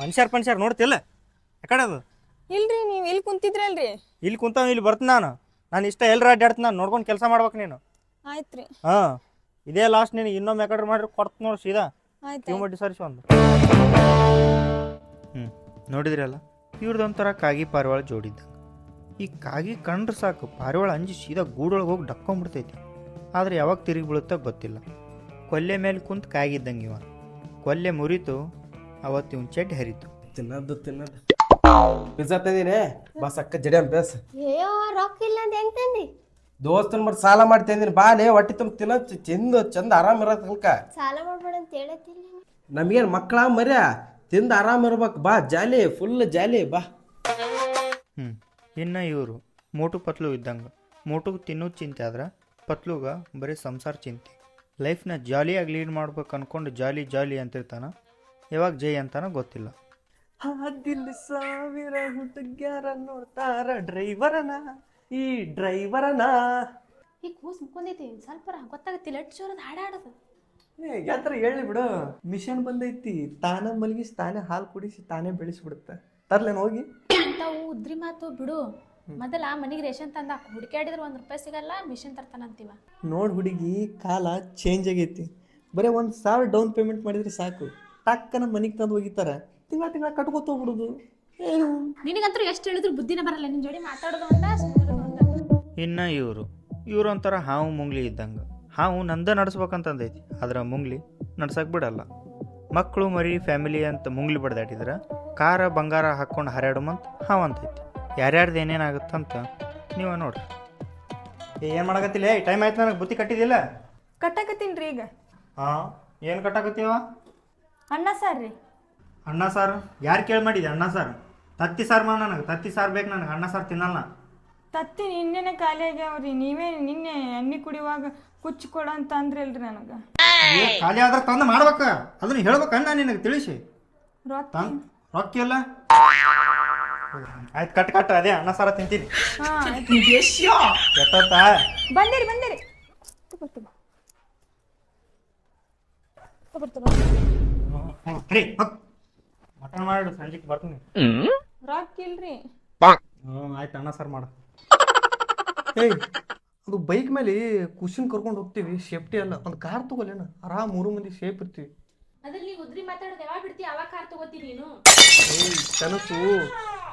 ಮನುಷ್ಯರ್ ಪನ್ಷ್ಯರ್ ನೋಡ್ತಿಲ್ಲ? ಯಾಕಡೆ ಅದು? ಇಲ್ರಿ ನೀವ್ ಇಲ್ಲಿ ಕುಂತಿದ್ರಲ್ರಿ. ಇಲ್ಲಿ ಕುಂತಾವ ಇಲ್ಲಿ ಬರ್ತೀನಿ ನಾನು. ನಾನು ಇಷ್ಟ ಎಲ್ಲರ ಅಡ್ಡಾಡ್ತೀನಿ ನಾನು ನೋಡ್ಕೊಂಡು ಕೆಲಸ ಮಾಡ್ಬೇಕು ನೀನು. ಆಯ್ತ್ರಿ. ಹಾ ಇದೇ ಲಾಸ್ಟ್ ನೀನು ಇನ್ನೊಮ್ಮೆ ಯಾಕಡ್ರ ಮಾಡ್ರಿ ಕೊಡ್ತು ನೋಡಿ ಸೀದಾ. ಆಯ್ತು ಇವ್ ಮಟ್ಟಿ ಸರಿಸಿ ಒಂದು. ಹ್ಞೂ ನೋಡಿದ್ರಲ್ಲ ಇವ್ರದ್ದೊಂಥರ ಕಾಗಿ ಪಾರಿವಾಳ ಜೋಡಿದ್ದ ಈ ಕಾಗಿ ಕಂಡ್ರೆ ಸಾಕು. ಪಾರಿವಾಳ ಅಂಜಿ ಸೀದಾ ಗೂಡೊಳಗೆ ಹೋಗಿ ಡಕ್ಕೊಂಬಿಡ್ತೈತಿ. ಆದರೆ ಯಾವಾಗ ತಿರುಗಿ ಬೀಳುತ್ತೋ ಗೊತ್ತಿಲ್ಲ. ಕೊಲ್ಲೆ ಮೇಲೆ ಕುಂತು ಕಾಗಿದ್ದಂಗೆ ಇವ. ಕೊಲ್ಲೆ ಮುರಿತು ಅವತ್ತು ಇವ್ನ ಚೆಡ್ ಹರಿತು. ತಿನ್ನೋದು ತಿನ್ನೋದು ಪಿಜ್ಜಾ ತಂದಿನಿ? ಬಸ್ ಅಕ್ಕ ಜಡಿ ಬೇಸ್ ಅಯ್ಯೋ ರೊಕ್ಕ ಇಲ್ಲ ಅಂತ ಹೆಂಗ್ ತಂದಿ? ದೋಸ್ತನ್ ಮಾಡಿ ಸಾಲ ಮಾಡಿ ತಂದಿನಿ. ಲೇ ಹೊಟ್ಟಿ ತುಂಬ ತಿನ್ನ ಚಂದ ಚಂದ ಆರಾಮ್ ಇರೋ ತನಕ. ಸಾಲ ಮಾಡ್ಬೇಡ ಅಂತ ಹೇಳತ್ತಿಲ್ಲ ನಮಗೇನು ಮಕ್ಕಳ ಮರ್ಯ? ತಿಂದು ಆರಾಮ್ ಇರ್ಬೇಕು. ಬಾ ಜಾಲಿ ಫುಲ್ ಜಾಲಿ ಬಾ. ಇನ್ನು ಇವರು ಮೋಟು ಪತ್ಲು ಇದ್ದಂಗೆ. ಮೋಟುಗೆ ತಿನ್ನೋದು ಚಿಂತೆ ಆದ್ರೆ ಪತ್ಲುಗ ಬರೀ ಸಂಸಾರ ಚಿಂತೆ. ಲೈಫ್ನ ಜಾಲಿಯಾಗಿ ಲೀಡ್ ಮಾಡ್ಬೇಕು ಅನ್ಕೊಂಡು ಜಾಲಿ ಜಾಲಿ ಅಂತಿರ್ತಾನ. ಯಾವಾಗ ಜೈ ಅಂತಾನ ಗೊತ್ತಿಲ್ಲ. ದಿಲ್ ಸಾವಿರ ಹುಡುಗ್ಯಾರ ನೋಡ್ತಾರ ಡ್ರೈವರನ. ಈ ಡ್ರೈವರನ. ಈ ಕೂಸ್ ಮುಕ್ಕೊಂಡೈತಿ ಸ್ವಲ್ಪ ಗೊತ್ತಾಗತ್ತಿಲ್ಲ ಎಟ್ ಜೋರದ ಹಾಡಾಡೋದು. ಏ ಯಾತ್ರ ಹೇಳಿ ಬಿಡು. ಮಿಷನ್ ಬಂದೈತಿ ತಾನ ಮಲಗಿಸಿ ತಾನೇ ಹಾಲು ಕುಡಿಸಿ ತಾನೇ ಬೆಳೆಸ್ಬಿಡುತ್ತೆ. ತರ್ಲೇನು ಹೋಗಿ. ಇಂಥವು ಉದ್ರಿ ಮಾತು ಬಿಡು. ಮೊದಲ ಮನಿಗೆ ರೇಷನ್ ತಂದ ಹುಡುಕಾಡಿದ್ರೆ ಒಂದ್ ರೂಪಾಯಿ ಸಿಗಲ್ಲ ಮಿಷನ್ ತರ್ತಾನಂತೀವ ನೋಡ್ ಹುಡುಗಿ ಕಾಲ ಚೇಂಜ್ ಆಗೈತಿ. ಬರೀ ಒಂದ್ ಸಾವಿರ ಡೌನ್ ಪೇಮೆಂಟ್ ಮಾಡಿದ್ರೆ ಸಾಕು. ಟಕ್ಕನ ಮನೆಗೆ ತಂದು ಹೋಗಿತಾರ ತಿಂಗಳ ತಿಂಗಳ ಕಟ್ಕೋತ ಹೋಗ್ಬಿಡುದು. ಏನು? ನಿನಗಂತೂ ಎಷ್ಟು ಹೇಳಿದ್ರು ಬುದ್ಧಿನ ಬರಲ್ಲ. ನಿನ್ ಜೋಡಿ ಮಾತಾಡೋದು ಇನ್ನ ಇವರು. ಇವರು ಒಂಥರ ಹಾವು ಮುಂಗ್ಲಿ ಇದ್ದಂಗ. ಹಾವು ನಂದ ನಡ್ಸ್ಬೇಕಂತಂದೈತಿ. ಆದ್ರೆ ಮುಂಗ್ಲಿ ನಡ್ಸಕ್ಕೆ ಬಿಡಲ್ಲ. ಮಕ್ಕಳು ಮರಿ ಫ್ಯಾಮಿಲಿ ಅಂತ ಮುಂಗ್ಲಿ ಬಡ್ದಾಡಿದ್ರೆ ಕಾರ ಬಂಗಾರ ಹಾಕ್ಕೊಂಡು ಹರ್ಯಾಡಮಂತ ಹಾವು ಅಂತೈತಿ ಯಾರ್ಯಾರ್ದು ಏನೇನಾಗುತ್ತಂತ ನೀವ ನೋಡ್ರಿ. ಏನು ಮಾಡಕತ್ತಿಲ್ಲ ಟೈಮ್ ಆಯ್ತು ನನಗೆ ಬುತ್ತಿ ಕಟ್ಟಿದಿಲ್ಲ ಕಟ್ಟಾಕತ್ತೀನ್ರಿ ಈಗ. ಹಾಂ ಏನು ಕಟ್ಟಾಕತ್ತೀವ? ಅಣ್ಣ ಸರ್ ರೀ. ಅಣ್ಣ ಸಾರು? ಯಾರು ಕೇಳಿ ಮಾಡಿದೆ ಅಣ್ಣ ಸಾರು? ತತ್ತಿ ಸಾರು ಮಾ ನನಗೆ ತತ್ತಿ ಸಾರು ಬೇಕು ನನಗೆ ಅಣ್ಣ ಸಾರು ತಿನ್ನಲ್ಲ. ತತ್ತಿ ನಿನ್ನೆನೆ ಖಾಲಿ ಆಗ್ಯಾವ್ರಿ ನೀವೇ ನಿನ್ನೆ ಎಣ್ಣೆ ಕುಡಿಯುವಾಗ ಕುಚ್ಚು ಕೊಡ ಅಂತ ಅಂದ್ರಲ್ರಿ ನನಗೆ. ಏ, ಖಾಲಿ ಆದ್ರೆ ತಂದು ಮಾಡ್ಬೇಕ. ಅದನ್ನ ಅಣ್ಣ ನಿನಗೆ ತಿಳಿಸಿ. ರೊಕ್ಕ ತಂದ್ ರೊಕ್ಕ ಇಲ್ಲ ಆಯ್ತು ಕಟ್ ಕಟ್ ಅದೇ ಅನ್ನ ಸಾರ ತಿಂತೀನಿ. ಹಾ ಎಷ್ಟೊತ್ತ ಬಂದಿರಿ ಬಂದಿರಿ. ಮಟನ್ ಮಾಡು ಸಂಜೆಗೆ ಬರ್ತೀನಿ. ರೊಕ್ಕ ಇಲ್ರಿ. ಹ್ಞೂ ಆಯ್ತು ಅನ್ನ ಸಾರು ಮಾಡು. ಏಯ್ ಅದು ಬೈಕ್ ಮೇಲೆ ಕುಶನ್ ಕರ್ಕೊಂಡು ಹೋಗ್ತೀವಿ ಸೇಫ್ಟಿ ಅಲ್ಲ. ಒಂದು ಕಾರ್ ತಗೋಲೇನ ಆರಾಮ್ ಮೂರು ಮಂದಿ ಸೇಫ್ ಇರ್ತೀವಿ. ಅದ್ರಲ್ಲಿ ಉದ್ರಿ ಮಾತಾಡೋದು ಯಾವಾಗ ಬಿಡ್ತಿ? ಅವಾಗ ಕಾರ್ ತಗೋತಿ ನೀನು. ಕನಸು.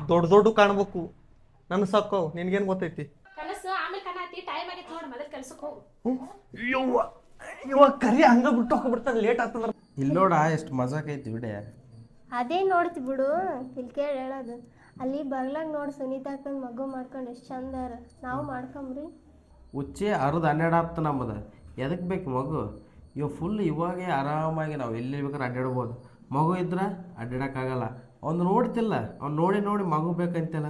ದೊಡ್ಡ ದೊಡ್ಡ ಕಾಣ್ಬೇಕು. ನನ್ನ ಸಾಕು ನಿನ್ಗೇನ್ ಗೊತ್ತೈತಿ? ಕನಸು ಆಮೇಲೆ ಕನಾತಿ ಟೈಮ್ ಆಗೈತೆ ನೋಡ್ ಮೊದಲು ಕೆಲ್ಸಕ್ಕೆ ಹೋಗು. ಯವ್ವ ಇವಾಗ ಕರಿ ಹಂಗ ಬಿಟ್ಟು ಹೋಗ್ಬಿಡ್ತಾನೆ ಲೇಟ್ ಆಗ್ತದ್ರ. ಇಲ್ಲಿ ನೋಡ ಎಷ್ಟು ಮಜಾಕೈತಿ ಬಿಡೆ. ಅದೇ ನೋಡ್ತಿ ಬಿಡು ಇಲ್ಲಿ ಕೇಳಿ ಹೇಳೋದು. ಅಲ್ಲಿ ಬಗ್ಲಾಗ ನೋಡಿ ಸುನೀತಾಕನ್ ಮಗು ಮಾಡ್ಕೊಂಡು ಎಷ್ಟು ಚಂದಾರ ನಾವು ಮಾಡ್ಕೊಂಬ್ರಿ. ಉಚ್ಚೆ ಅರ್ಧ ಹನ್ನೆರಡು ಆಗ್ತ ನಮ್ಮದು ಎದಕ್ಕೆ ಬೇಕು ಮಗು? ಇವ ಫುಲ್ ಇವಾಗೇ ಆರಾಮಾಗಿ ನಾವು ಎಲ್ಲಿ ಬೇಕಾದ್ರೆ ಅಡ್ಡಾಡ್ಬೋದು. ಮಗು ಇದ್ರೆ ಅಡ್ಡಾಡೋಕ್ಕಾಗಲ್ಲ. ಅವ್ನು ನೋಡ್ತಿಲ್ಲ. ಅವ್ನು ನೋಡಿ ನೋಡಿ ಮಗು ಬೇಕಂತಲ್ಲ.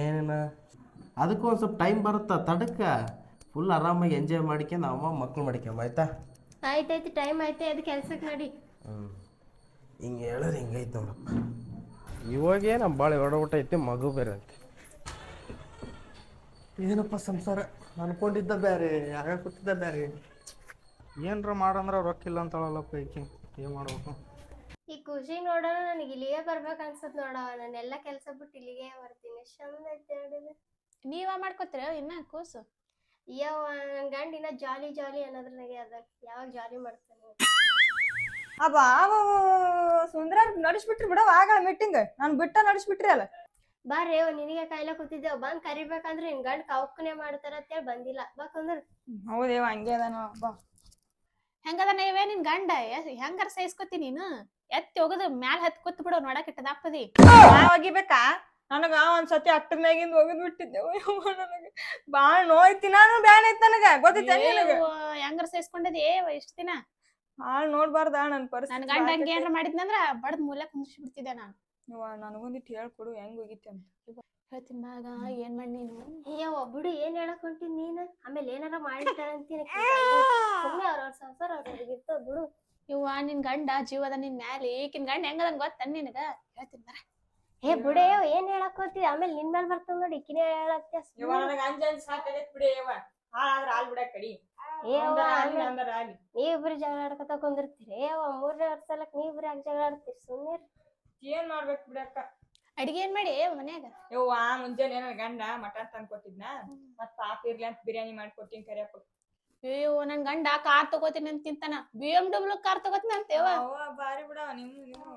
ಏನೇನ ಅದಕ್ಕೂ ಒಂದು ಸ್ವಲ್ಪ ಟೈಮ್ ಬರುತ್ತಾ? ತಡಕ್ಕೆ ಫುಲ್ ಆರಾಮಾಗಿ ಎಂಜಾಯ್ ಮಾಡ್ಕೊಂಡು ಅಮ್ಮ ಮಕ್ಳು ಮಾಡ್ಕೊಂಬ ಆಯ್ತಾ ಆಯ್ತಾಯ್ತು ಟೈಮ್ ಆಯ್ತು ಅದು ಕೆಲ್ಸಕ್ಕೆ ನಡಿ. ಹ್ಞೂ ಹಿಂಗೆ ಹೇಳಿದ್ರೆ ಹಿಂಗೈತೆ ನೋಡಪ್ಪ ಇವಾಗೇ ನಮ್ಮ ಭಾಳ ಹೊಡಬಿಟ್ಟು ಐತೆ ಮಗು ಬೇರೆ ಅಂತೆ. ಏನಪ್ಪ ಸಂಸಾರ? ಅನ್ಕೊಂಡಿದ್ದ ಬೇರೆ ಯಾಗ ಕೂತಿದ್ದ ಬೇರೆ ಏನರ ಮಾಡಂದ್ರೆ ರೊಕ್ಕ ಇಲ್ಲ ಅಂತಾಳಲ್ಲಪ್ಪ ಈಕಿ. ಏನ್ ಮಾಡ್ಬೇಕು? ಈ ಖುಷಿ ನೋಡೋಣ ನನಗೆ ಇಲ್ಲಿಗೆ ಬರ್ಬೇಕು ಅನ್ಸತ್ ನೋಡವ ನಾನು ಎಲ್ಲ ಕೆಲಸ ಬಿಟ್ಟು ಇಲ್ಲಿಗೆ ಬರ್ತೀನಿ. ಎಷ್ಟು ಚಂದ ಐತೆ ನೋಡಿದ್ರೆ. ನೀವ ಮಾಡ್ಕೋತೀರ? ಇನ್ನ ಕೂಸು. ಯವ್ವ ನನ್ನ ಗಂಡ ಇನ್ನ ಜಾಲಿ ಜಾಲಿ ಅನ್ನೋದ್ರಾಗೆ ಅದ. ಯಾವಾಗ ಜಾಲಿ ಮಾಡ್ತಾನೆ ಅಬ್ಬ ಸುಂದರ ನಡಿಸ್ಬಿಟ್ರಿ ಬಿಡವ ಆಗಲ್ಲ ಮೀಟಿಂಗ್ ನಾನು ಬಿಟ್ಟ ನಡಿಸ್ಬಿಟ್ರಿ ಅಲ್ಲ. ಬಾರೇ ನಿನಗೆ ಕಾಯಿಲೆ ಕೂತಿದ್ದೇವ್ ಬಂದ್ ಕರಿಬೇಕಂದ್ರೆ ನಿನ್ ಗಂಡ ಕೌಕನೆ ಮಾಡ್ತಾರ ಅಂತೇಳಿ ಬಂದಿಲ್ಲ. ಬಾಕಂದ್ರ ಹೌದೇವ ಹಂಗೆ ಅದಾನ ಬಾ. ಹೆಂಗದ ನೀವೇ ನಿನ್ ಗಂಡ? ಹೆಂಗಾರ ಸಹಿಸ್ಕೊತಿ ನೀನು? ಎತ್ತಿ ಹೋಗದ ಮ್ಯಾಲ ಹತ್ ಕೂತ್ ಬಿಡು ನೋಡಕ್ ಇಟ್ಟದಾಪದಿ ಹೋಗಿಬೇಕಾ ಒಗಿಬೇಕಾ? ನನಗ ಒಂದ್ಸತಿ ಅಟ್ಟದ ಮ್ಯಾಗಿಂದ ಒಗದ್ ಬಿಟ್ಟಿದ್ದೆ ನನಗ ಬಾಳ ನೋಯ್ತಿ ನಾನು ಬ್ಯಾನ್ ಐತ್ ನನಗ. ಗೊತ್ತೈತೆ ನಿನಗ? ಹೆಂಗಾರ ಸಹಿಸ್ಕೊಂಡದಿ ಏ ಇಷ್ಟ ದಿನ. ಹಾಳ್ ನೋಡ್ಬಾರ್ದ ನನ್ ನನ್ ಪರಿಸ್ಥಿತಿ ಗಂಡ ಹಂಗೆ ಏನಾರ ಮಾಡಿದ್ನಂದ್ರ ಬಡದ್ ಮೂಲೆ ಕುಂದಿಸಿ ಬಿಡ್ತಿದ್ದೆ ನಾನು ನನಗೊಂದಿಟ್ಟು ಹೇಳ್ಕೊಡು ಹೆಂಗ್ ಹೋಗಿತ್ತೆ ಅಂತ. ಹೇಳ್ತೀನಿ ಮಗ ಏನ್ ಮಾಡಿ ನೀನು? ಯವ್ವ ಬಿಡು ಏನ್ ಹೇಳಕ್ ಹೊಂಟಿದ್ ನೀನ್? ಆಮೇಲೆ ಏನಾರ ಮಾಡಿರ್ತಾರ ಅಂತೀನಿ ಸುಮ್ನೆ ಅವ್ರ ಸಂಸಾರ ಅವ್ರವ್ರಿಗೆ ಇರ್ತದ ಬಿಡು. ಇವ್ವ ನಿನ್ ಗಂಡ ಜೀವದ ನಿನ್ ಮ್ಯಾಲೆ ಈಕಿನ್ ಗಂಡ ಹೆಂಗದನ್ ಗೊತ್ತ ನಿನಗ? ಹೇಳ್ತೀನಿ ಬರ. ಏ ಬಿಡೆ ಏನ್ ಹೇಳಕ್ ಹೋಗ್ತಿದ್ ಆಮೇಲೆ ನಿನ್ ಮೇಲೆ ಬರ್ತದ ನೋಡಿ ಇಕ್ಕಿನೇ ಹೇಳತ್ತೆ ನೀವಿಬ್ರು ಜಗಳ ಆಡ್ಕೊತ ಕುಂದಿರ್ತೀರಿ? ಅವ ಮೂರನೇ ವರ್ಷಲಕ್ ನೀವಿಬ್ರು ಯಾಕೆ ಜಗಳ ಆಡ್ತೀರಿ? ಸುಮ್ಮನೆ ಏನ್ ಮಾಡ್ಬೇಕು ಬಿಡಕ್ಕ? ಅಡಿಗೆ ಏನ್ ಮಾಡಿ ಮನ್ಯಾಗ? ಯವ್ವ ಮುಂಜಾನೆ ಏನಾರ ಗಂಡ ಮಟನ್ ತಂದ್ ಕೊಟ್ಟಿದ್ನ? ಮತ್ ಪಾಪ ಇರ್ಲಿ ಅಂತ ಬಿರಿಯಾನಿ ಮಾಡ್ಕೊಟ್ಟಿನಿ ಕರಿಯಪ್ಪ ಅಯ್ಯೋ ನನ್ ಗಂಡ ಕಾರ್ ತಗೋತೀನಿ ಅಂತ ತಿಂತಾನ ಬಿ ಎಂ ಡಬ್ಲ್ಯೂ ಕಾರ್ ತಗೋತೀನಿ ಅಂತೇವ ಅವ್ವ ಬಾರಿ ಬಿಡವ ನಿಮ್ ನೀವು.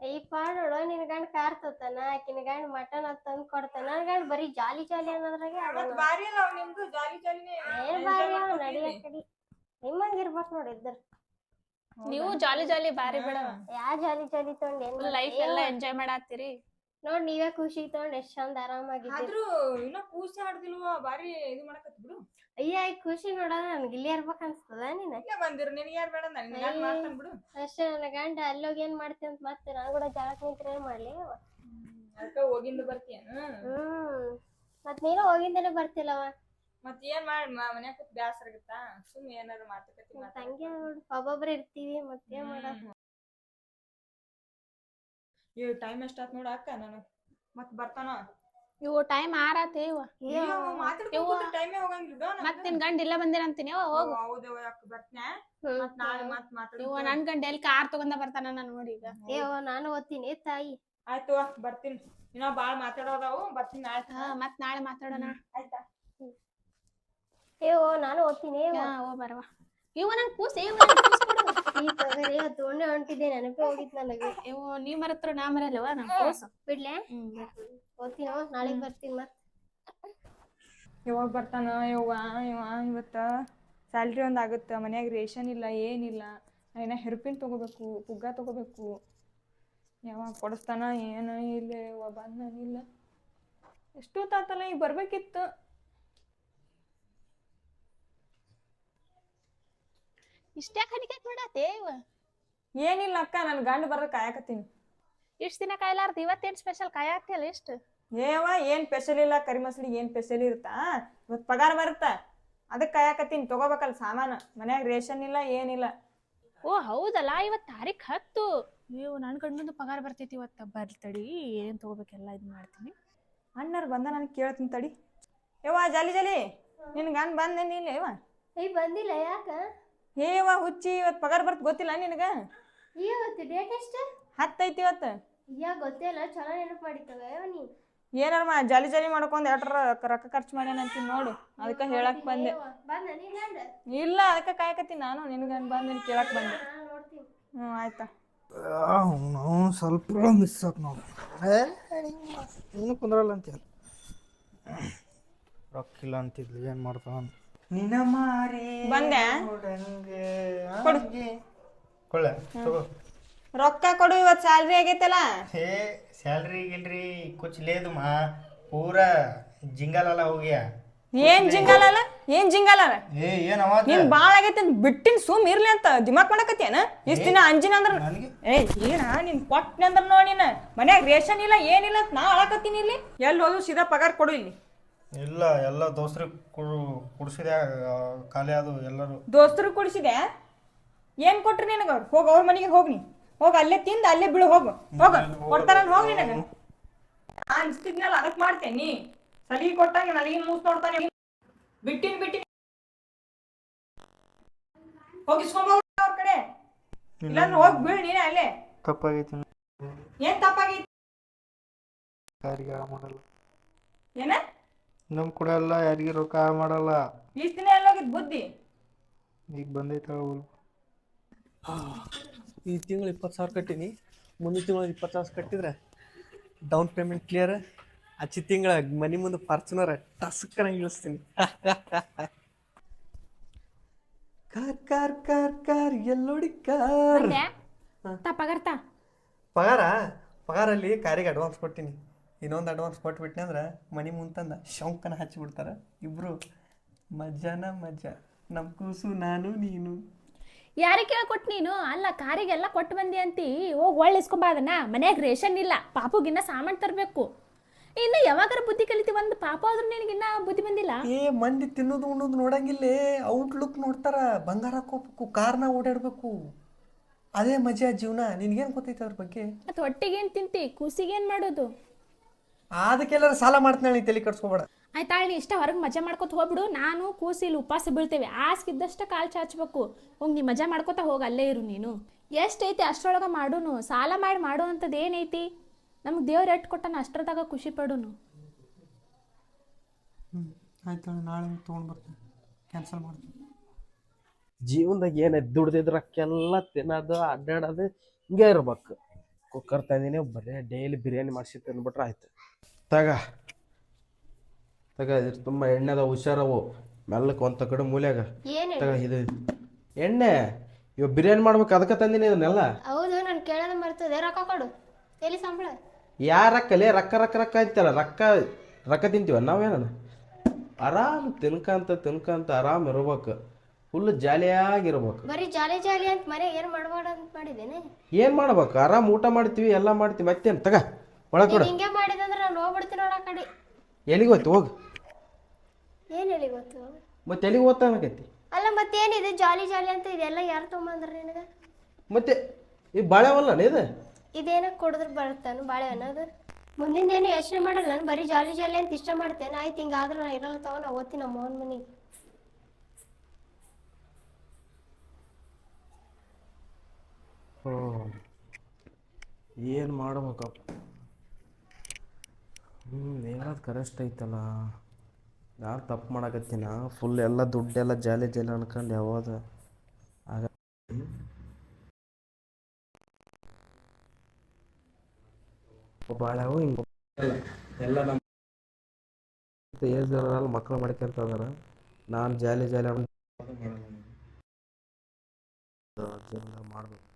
ಈ ಪಾಡೋಡು ನಿನ್ ಗಂಡ ಕಾರ್ ತೋತಾನ ಆಕಿನ ಗಂಡ ಮಟನ್ ಅದ್ ತಂದ್ ಕೊಡ್ತಾನ. ನನ್ ಗಂಡ ಬರೀ ಜಾಲಿ ಜಾಲಿ ಅನ್ನೋದ್ರಾಗೆ ಮತ್ ಬಾರಿ ಅಲ್ಲ ಅವ್ ನಿಮ್ದು ಜಾಲಿ ಜಾಲಿನೇ. ಏನ್ ಬಾರಿ ಅವ ನಡಿಯ ಕಡಿ. ನಿಮ್ಮಂಗ ಇರ್ಬೇಕ್ ನೋಡಿ ಇದ್ರ. ನೀವು ಜಾಲಿ ಜಾಲಿ ಬಾರಿ ಬಿಡ ಯಾ ಜಾಲಿ ಜಾಲಿ ತಗೊಂಡ್ ಏನ್ ಲೈಫ್ ಎಲ್ಲ ಎಂಜಾಯ್ ಮಾಡಾತ್ತೀರಿ. ನೋಡ್ ನೀವೇ ಖುಷಿ ತಗೊಂಡ್ ಎಷ್ಟ್ ಚಂದ ಆರಾಮಾಗಿ ಆದ್ರೂ ಇನ್ನ ಕೂಸಿ ಆಡ್ದಿಲ್ವ ಬಾರಿ ಇದು ಮಾಡಕತ್ ಬಿಡು. ಅಯ್ಯ ಈ ಖುಷಿ ನೋಡೋದ ನನ್ಗೆ ಇಲ್ಲಿ ಇರ್ಬೇಕ್ ಅನ್ಸ್ತದ ನೀನ್? ಇಲ್ಲೇ ಬಂದಿರು. ನಿನಗೆ ಯಾರು ಬೇಡ ನಿನ್ ಬಿಡು. ಅಷ್ಟೇ ನನ್ನ ಗಂಡ ಅಲ್ಲೋಗಿ ಏನ್ ಮಾಡ್ತೀನಿ ಅಂತ ಮತ್ತೆ ನಾನು ಕೂಡ ಜಾಗಕ್ ನಿಂತ್ರೆ ಏನ್ ಮಾಡ್ಲಿ? ಅದಕ್ಕ ಹೋಗಿಂದ ಬರ್ತೀಯನು ಹ್ಮ್. ಮತ್ ನೀನು ಹೋಗಿಂದನೇ ಬರ್ತಿಲ್ಲವ? ಮತ್ ಏನ್ ಮಾಡಿ ಮನ್ಯಾಗ ಬ್ಯಾಸರ್ ಆಗತ್ತಾ? ಸುಮ್ ಏನಾರ ಮಾತುಕತೆ ನೋಡು ಒಬ್ಬೊಬ್ರು ಇರ್ತೀವಿ ಮತ್ತೇನ್ ಮಾಡೋದು? ಇವ್ ಟೈಮ್ ಎಷ್ಟಾತ್ ನೋಡ ಅಕ್ಕ ನಾನು ಮತ್ ಬರ್ತಾನ? ಇವು ಟೈಮ್ ಆರಾತೆ ಇವ. ಟೈಮೇ ಹೋಗಂಗಿಲ್ಲ ಮತ್ ನಿನ್ ಗಂಡ ಇಲ್ಲ ಬಂದಿರ ಅಂತೀನಿ. ಅವ ಹೋಗು. ಹೌದವ ಯಾಕ ಬರ್ತ್ನ್ಯಾ ಮತ್ ನಾಳೆ ಮತ್ ಮಾತಾಡ ಇವ ನನ್ ಗಂಡ ಎಲ್ಲಿ ಕಾರ್ ತಗೊಂಡ ಬರ್ತಾನ ನಾನು ನೋಡಿ ಈಗ. ಏ ಅವ್ವ, ನಾನು ಓದ್ತೀನಿ. ತಾಯಿ. ಆಯ್ತು ಬರ್ತೀನಿ. ಇನ್ನ ಬಾಳ್ ಮಾತಾಡೋದಾವು. ಬರ್ತೀನಿ ನಾಳೆ. ಮತ್ ನಾಳೆ ಮಾತಾಡೋಣ. ಆಯ್ತಾ? ಏ ಓ ನಾನು ಓದ್ತೀನಿ. ಹಾ ಓ ಬರವ ಇವ ನನ್ ಕೂಸ್ ಇವ ಈ ತೊಗರಿ ಅದ್ ಹೊಂಟಿದ್ದೆ ನೆನಪೇ ಹೋಗಿತ್ ನನಗೆ. ಇವ ನೀ ಮರತ್ರ ನಾ ಮರಲ್ಲವ ನಮ್ ಕೂಸ್ ಬಿಡ್ಲೆ? ಓದ್ತೀನೋ ನಾಳೆಗ್ ಬರ್ತೀನಿ ಮತ್. ಯಾವಾಗ ಬರ್ತಾನ? ಯವ್ವ ಇವ ಇವತ್ತ ಸ್ಯಾಲ್ರಿ ಒಂದ್ ಆಗುತ್ತ? ಮನ್ಯಾಗ ರೇಷನ್ ಇಲ್ಲ ಏನಿಲ್ಲ. ಏನ ಹೆರ್ಪಿನ್ ತಗೋಬೇಕು ಪುಗ್ಗ ತಗೋಬೇಕು. ಯಾವಾಗ ಕೊಡಸ್ತಾನ ಏನ ಇಲ್ಲ ಯವ್ವ ಬಂದಾನಿಲ್ಲ ಎಷ್ಟೊತ್ತಾತಲ್ಲ ಈಗ ಬರ್ಬೇಕಿತ್ತು. ಇಷ್ಟೇ ಕಣಿಕೆ ಮಾಡಾತೆ ಇವ? ಏನಿಲ್ಲ ಅಕ್ಕ ನನ್ ಗಂಡ ಬರೋದ್ ಕಾಯಕತ್ತೀನಿ. ಇಷ್ಟು ದಿನ ಕಾಯ್ಲಾರ್ದ ಇವತ್ತೇನ್ ಸ್ಪೆಷಲ್ ಕಾಯಾಕ್ತಿಯಲ್ಲ ಇಷ್ಟು? ಏವ ಏನು ಸ್ಪೆಷಲ್ ಇಲ್ಲ ಕರಿ ಮಸಳಿಗೆ ಏನ್ ಸ್ಪೆಷಲ್ ಇರುತ್ತಾ? ಇವತ್ತು ಪಗಾರ ಬರುತ್ತ? ಅದಕ್ಕೆ ಕಾಯಕತ್ತೀನಿ ತಗೋಬೇಕಲ್ಲ ಸಾಮಾನು. ಮನ್ಯಾಗ ರೇಷನ್ ಇಲ್ಲ ಏನಿಲ್ಲ. ಓ ಹೌದಲ್ಲ ಇವತ್ತು ತಾರೀಖ್ ಹತ್ತು. ನೀವು ನನ್ನ ಗಂಡಂದು ಪಗಾರ ಬರ್ತೈತಿ ಇವತ್ತ. ಬರ್ತಡಿ ಏನು ತಗೋಬೇಕೆಲ್ಲ ಇದು ಮಾಡ್ತೀನಿ. ಅಣ್ಣರ್ ಬಂದ ನಾನು ಕೇಳ್ತೀನಿ ತಡಿ. ಯವ್ವ ಜಲಿ ಜಲಿ ನಿನ್ ಗಂಡ ಬಂದೇನಿ ಇಲ್ಲ ಯವ್ವ? ಏಯ್ ಬಂದಿಲ್ಲ ಯಾಕ? ಏವ ಹುಚ್ಚಿ ಇವತ್ ಪಗಾರ ಬರ್ತ ಗೊತ್ತಿಲ್ಲ ನಿನಗ? ಇವತ್ತು ಡೇಟ್ ಎಷ್ಟು? ಹತ್ತೈತಿ ಇವತ್ತು. ಯಾ ಗೊತ್ತಿಲ್ಲ ಚಲೋ ನೆನಪು ಮಾಡಿತ್ತವ ನೀ? ಏನಾರ ಮಾ ಜಾಲಿ ಜಾಲಿ ಮಾಡ್ಕೊಂಡ್ ಎಟ್ರ ರೊಕ್ಕ ಖರ್ಚು ಮಾಡ್ಯಾನ ಅಂತೀನಿ ನೋಡು. ಅದಕ್ಕೆ ಹೇಳಕ್ ಬಂದೆ. ಬಂದ ಇಲ್ಲ ಅದಕ್ಕೆ ಕಾಯಕತ್ತೀನಿ ನಾನು ನಿನಗೆ ಬಂದು ಕೇಳಕ್ ಬಂದೆ. ನಾನು ನೋಡ್ತೀನಿ. ಹ್ಞೂ ಆಯ್ತಾ. ನಾವು ಸ್ವಲ್ಪ ಮಿಸ್ ಆತ್ ನಾವು ನೀನು ಕುಂದ್ರಲ್ಲ ರೊಕ್ಕ ರೊಕ್ಕಿಲ್ಲ ಅಂತಿದ್ಲು ಏನು ಮಾಡ್ತಾವ ಮಾರಿ ಬಂದೆ ಕೊಡು. ಕೊಳ್ಳೆ ತಗೋ. ರೊಕ್ಕ ಕೊಡು ಇವತ್ತು ಸ್ಯಾಲ್ರಿ ಆಗೈತಲ್ಲ? ಹೇ ಸ್ಯಾಲ್ರಿ ಗಿಲ್ರಿ ಕುಚ್ ಲೇದು ಮಾ ಪೂರ ಜಿಂಗಲಲ್ಲ ಹೋಗ್ಯಾ? ಏನ್ ಜಿಂಗಲ್ ಅಲ್ಲ? ಏನ್ ಜಿಂಗಲ್ ಅಲ್ಲ ಏ ಏನ್ ಅವಾಜ್ ನಿನ್ ಬಾಳ ಆಗೈತೆ ಅಂತ ಬಿಟ್ಟಿನ್ ಸುಮ್ ಇರ್ಲಿ ಅಂತ ದಿಮಾಕ್ ಮಾಡಕತ್ತೇನ ಇಷ್ಟ ದಿನ ಅಂಜಿನ ಅಂದ್ರ ನನಗೆ? ಏ ಏನ ನಿನ್ ಕೊಟ್ಟನೆ ಅಂದ್ರ ನೋಡಿ ನೀನ್. ಮನ್ಯಾಗ ರೇಷನ್ ಇಲ್ಲ ಏನಿಲ್ಲ ಅಂತ ನಾ ಅಳಕತ್ತೀನಿ ಇಲ್ಲಿ. ಎಲ್ಲಿ ಹೋದ್ರು ಸೀದಾ ಪಗಾರ ಕೊಡು ಇಲ್ಲಿ. ಇಲ್ಲ ಎಲ್ಲ ದೋಸ್ತ್ರಿಗೆ ಕುಡಿಸಿದೆ ಕುಡ್ಸಿದೆ ಆ, ಖಾಲಿ ಅದು ಎಲ್ಲರೂ. ದೋಸ್ತರು ಕುಡಿಸಿದೆ? ಏನ್ ಕೊಟ್ರಿ ನಿನಗ ಹೋಗ ಅವ್ರ ಮನೆಗೆ ಹೋಗ್ ನೀ. ಹೋಗ ಅಲ್ಲೇ ತಿಂದ ಅಲ್ಲೇ ಬೀಳು ಹೋಗು. ಹೋಗ. ಕೊಡ್ತಾರ ಹೋಗ್ ನಿನಗ. ನಾ ಇಷ್ಟಿದ್ನಲ್ಲ ಅದಕ್ ಮಾಡ್ತೇನಿ ಸಲಿಗೆ ಕೊಟ್ಟಾಗ ನನಗೆ ಮೂಸ್ ನೋಡ್ತಾನೆ. ಬಿಟ್ಟಿನ್ ಬಿಟ್ಟಿನ್. ಹೋಗಿ ಸೋಮ ಅವ್ರ ಕಡೆ. ಇಲ್ಲಾಂದ್ರೆ ಹೋಗಿ ಬೀಳ್ ನೀನೇ ಅಲ್ಲೇ. ತಪ್ಪಾಗೈತಿ ಏನ್ ತಪ್ಪಾಗೈತಿ? ಯಾರಿಗೆ ಮಾಡಲ್ಲ. ಏನ? ನಮ್ಮ ಕೂಡ ಎಲ್ಲ ಯಾರಿಗೆ ರೊಕ್ಕ ಮಾಡಲ್ಲ. ಇಷ್ಟ ದಿನ ಎಲ್ಲೋಗಿದ್ ಬುದ್ಧಿ? ಈಗ ಬಂದೈತೆ ಈ ತಿಂಗಳು ಇಪ್ಪತ್ತು ಸಾವಿರ ಕಟ್ಟೀನಿ. ಮುಂದಿನ ತಿಂಗಳು ಇಪ್ಪತ್ತು ಸಾವಿರ ಕಟ್ಟಿದ್ರೆ ಡೌನ್ ಪೇಮೆಂಟ್ ಕ್ಲಿಯರ್ ಅಚ್ಚಿ ತಿಂಗಳ ಮನೆ ಮುಂದೆ ಫಾರ್ಚುನರ್ ಟಸ್ಕರ ಇಳಿಸ್ತೀನಿ. ಕಾರ್ ಕಾರ್ ಕಾರ್ ಕಾರ್ ಎಲ್ಲೋಡಿ ಕಾರ್. ಪಗಾರ ಪಗಾರ? ಪಗಾರಲ್ಲಿ ಕಾರಿಗೆ ಅಡ್ವಾನ್ಸ್ ಕೊಟ್ಟಿನಿ ಇನ್ನೊಂದು ಅಡ್ವಾನ್ಸ್ ಕೊಟ್ಬಿಟ್ನಿ ಅಂದ್ರೆ ಮನೆ ಮುಂತಂದ ಶಂಕನ ಹಚ್ಚಿಬಿಡ್ತಾರೆ. ಇಬ್ರು ಮಜಾನ ಮಜಾ ನಮ್ಮ ಕೂಸು ನಾನು ನೀನು. ಯಾರಿಗೆ ಕೇಳ್ಕೊಟ್ ನೀನು? ಅಲ್ಲ ಕಾರಿಗೆಲ್ಲ ಕೊಟ್ಟು ಬಂದಿ ಅಂತಿ. ಹೋಗಿ ಒಳ್ಳೆ ಇಸ್ಕೊಂಬ ಅದನ್ನ. ಮನ್ಯಾಗ ರೇಷನ್ ಇಲ್ಲ. ಪಾಪುಗಿನ್ನ ಸಾಮಾನು ತರಬೇಕು. ಇನ್ನು ಯಾವಾಗಾರ ಬುದ್ಧಿ ಕಲಿತಿ ಒಂದು ಪಾಪ ಆದ್ರೂ ನಿನಗಿನ್ನ ಬುದ್ಧಿ ಬಂದಿಲ್ಲ? ಏ ಮಂದಿ ತಿನ್ನೋದು ಉಣ್ಣೋದು ನೋಡಂಗಿಲ್ಲ. ಔಟ್ಲುಕ್ ನೋಡ್ತಾರ. ಬಂಗಾರ ಹಾಕೋಬೇಕು ಕಾರ್ನ ಓಡಾಡ್ಬೇಕು. ಅದೇ ಮಜಾ ಜೀವನ. ನಿನ್ಗೇನು ಗೊತ್ತೈತೆ ಅದ್ರ ಬಗ್ಗೆ? ಅದು ಹೊಟ್ಟೆಗೇನು ತಿಂತಿ? ಕೂಸಿಗೆ ಏನ್ ಮಾಡೋದು? ಅದಕ್ಕೆಲ್ಲರ ಸಾಲ ಮಾಡ್ತೀನಿ ನೀ ತಲೆ ಕಟ್ಸ್ಕೊಬೇಡ ಆಯ್ತಾ ನೀ ಇಷ್ಟ ಹೊರಗೆ ಮಜಾ ಮಾಡ್ಕೊತ ಹೋಗ್ಬಿಡು. ನಾನು ಕೂಸಿ ಇಲ್ಲಿ ಉಪವಾಸ ಬೀಳ್ತೇವೆ ಆಸ್ಕಿದ್ದಷ್ಟ ಕಾಲು ಚಾಚ್ಬೇಕು. ಹೋಗಿ ನೀ ಮಜಾ ಮಾಡ್ಕೊತ ಹೋಗಿ ಅಲ್ಲೇ ಇರು ನೀನು. ಎಷ್ಟೈತಿ ಅಷ್ಟರೊಳಗೆ ಮಾಡೋನು. ಸಾಲ ಮಾಡಿ ಮಾಡೋ ಅಂಥದ್ದು ಏನೈತಿ ನಮ್ಗೆ ದೇವ್ರು ಎಟ್ಟು ಕೊಟ್ಟನ ಅಷ್ಟರದಾಗ ಖುಷಿ ಪಡೋನು. ಹ್ಞೂ ಆಯ್ತು ನಾಳೆ ತೊಗೊಂಡು ಬರ್ತೀನಿ. ಕ್ಯಾನ್ಸಲ್ ಮಾಡ್ತೀನಿ. ಜೀವನದಾಗ ಏನೈತೆ ದುಡ್ದಿದ್ರಕ್ಕೆಲ್ಲ ತಿನ್ನೋದು ಅಡ್ಡಾಡೋದು ಹಿಂಗೆ ಇರ್ಬೇಕು. ಕುಕ್ಕರ್ ತಂದಿನಿ ಬರೀ ಡೈಲಿ ಬಿರಿಯಾನಿ ಮಾಡಿಸಿ ತಿನ್ಬಿಟ್ರೆ ಆಯ್ತು. ತಗ ತಗ ಇದ್ರ ತುಂಬ ಎಣ್ಣೆದ ಹುಷಾರವು ಮೆಲ್ಲಕ್ಕೆ ಒಂದು ಕಡೆ ಮೂಲ್ಯಾಗ. ಏನು ತಗ ಇದು ಎಣ್ಣೆ. ಇವಾಗ ಬಿರಿಯಾನಿ ಮಾಡ್ಬೇಕು ಅದಕ್ಕೆ ತಂದಿನಿ ಇದನ್ನೆಲ್ಲ. ಹೌದು ನಾನು ಕೇಳೋದು ಮರ್ತದೆ ರೊಕ್ಕ ಕೊಡು. ಎಲ್ಲಿ ಸಂಬಳ? ಯಾರ ರೊಕ್ಕಲೇ ರೊಕ್ಕ ರೊಕ್ಕ ರೊಕ್ಕ ಅಂತೀರ? ರೊಕ್ಕ ರೊಕ್ಕ ತಿಂತೀವ ನಾವೇನ ಆರಾಮ್ ತಿನ್ಕಂತ ತಿನ್ಕಂತ ಆರಾಮ್ ಇರ್ಬೇಕು. ಫುಲ್ ಜಾಲಿಯಾಗಿರ್ಬೇಕು. ಬರೀ ಜಾಲಿ ಜಾಲಿ ಅಂತ ಮರೆ ಏನ್ ಮಾಡಬೇಡ ಅಂತ ಮಾಡಿದೇನೆ ಏನ್ ಮಾಡ್ಬೇಕು? ಆರಾಮ್ ಊಟ ಮಾಡ್ತೀವಿ ಎಲ್ಲ ಮಾಡ್ತೀವಿ. ಮತ್ತೇನು? ತಗ ಒಳಗ ಕೊಡು. ಹಿಂಗೆ ಮಾಡಿದಂದ್ರೆ ನಾನು ಹೋಗ್ಬಿಡ್ತೀನಿ ನೋಡ ಆ ಕಡೆ. ಎಲ್ಲಿಗೆ ಹೋಯ್ತು? ಹೋಗು. ಏನ್ ಹೇಳಿ ಗೊತ್ತು ಮತ್ತೆ ಎಲ್ಲಿಗೆ ಹೋಗ್ತಾ ಅನ್ಕೈತಿ ಅಲ್ಲ ಮತ್ತೇನಿದೆ ಜಾಲಿ ಜಾಲಿ ಅಂತ ಇದೆಲ್ಲ ಯಾರು ತೊಗೊಂಬಂದ್ರೆ ನಿನಗೆ? ಮತ್ತೆ ಈ ಬಾಳೆವಲ್ಲ ಇದು? ಇದೇನ ಕುಡಿದ್ರೆ ಬರುತ್ತಾನು ಬಾಳೆ ಅನ್ನೋದು ಮುಂದಿನ ಏನು ಯೋಚನೆ ಮಾಡಲ್ಲ ನಾನು ಬರೀ ಜಾಲಿ ಜಾಲಿ ಅಂತ ಇಷ್ಟ ಮಾಡ್ತೇನೆ. ಆಯ್ತು ಹಿಂಗಾದ್ರೆ ನಾನು ಇರಲ್ಲ ತಗೊಂಡು ನಾ ಓದ್ತೀನಿ ನಮ್ಮ ಮನೆಗೆ. ಏನು ಮಾಡ್ಬೇಕಪ್ಪ? ಹ್ಞೂ ಹೇಳೋದು ಕರೆಕ್ಟ್ ಐತಲ್ಲ. ಯಾರು ತಪ್ಪು ಮಾಡಕತ್ತೀನ? ಫುಲ್ ಎಲ್ಲ ದುಡ್ಡೆಲ್ಲ ಜಾಲಿ ಜಾಲಿ ಅನ್ಕೊಂಡು ಯಾವಾಗ ಆಗ ಭಾಳವು ಹಿಂಗೆ ಎಲ್ಲ ನಮ್ಮ ಏಜ್ ಮಕ್ಕಳು ಮಾಡ್ಕೊಂತ ಅದಾರ. ನಾನು ಜಾಲಿ ಜಾಲಿ ಮಾಡಬೇಕು.